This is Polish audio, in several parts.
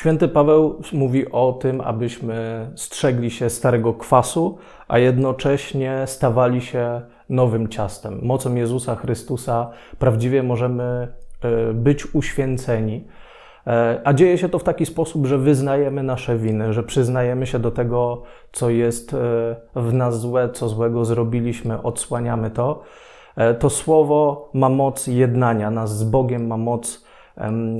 Święty Paweł mówi o tym, abyśmy strzegli się starego kwasu, a jednocześnie stawali się nowym ciastem. Mocą Jezusa Chrystusa prawdziwie możemy e, być uświęceni. E, A dzieje się to w taki sposób, że wyznajemy nasze winy, że przyznajemy się do tego, co jest e, w nas złe, co złego zrobiliśmy, odsłaniamy to. To słowo ma moc jednania nas z Bogiem, ma moc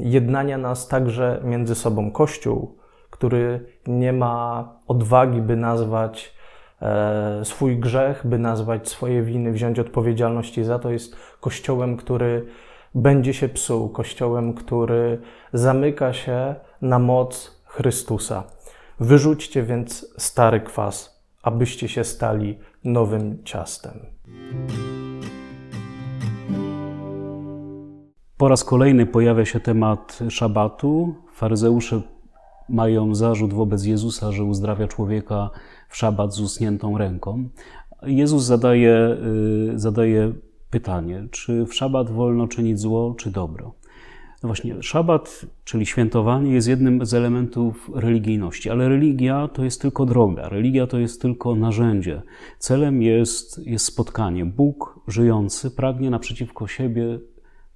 jednania nas także między sobą. Kościół, który nie ma odwagi, by nazwać e, swój grzech, by nazwać swoje winy, wziąć odpowiedzialności za to, jest kościołem, który będzie się psuł, kościołem, który zamyka się na moc Chrystusa. Wyrzućcie więc stary kwas, abyście się stali nowym ciastem. Po raz kolejny pojawia się temat szabatu. Faryzeusze mają zarzut wobec Jezusa, że uzdrawia człowieka w szabat z usuniętą ręką. Jezus zadaje, y, zadaje pytanie, czy w szabat wolno czynić zło, czy dobro? No właśnie, szabat, czyli świętowanie, jest jednym z elementów religijności, ale religia to jest tylko droga, religia to jest tylko narzędzie. Celem jest, jest spotkanie. Bóg żyjący pragnie naprzeciwko siebie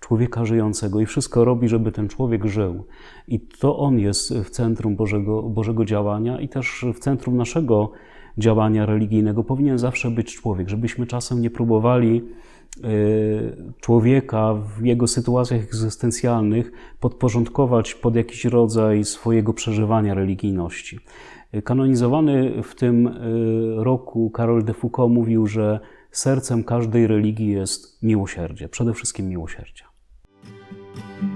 człowieka żyjącego i wszystko robi, żeby ten człowiek żył. I to on jest w centrum Bożego, Bożego działania i też w centrum naszego działania religijnego powinien zawsze być człowiek, żebyśmy czasem nie próbowali y, człowieka w jego sytuacjach egzystencjalnych podporządkować pod jakiś rodzaj swojego przeżywania religijności. Kanonizowany w tym y, roku Karol de Foucault mówił, że sercem każdej religii jest miłosierdzie, przede wszystkim miłosierdzie. thank you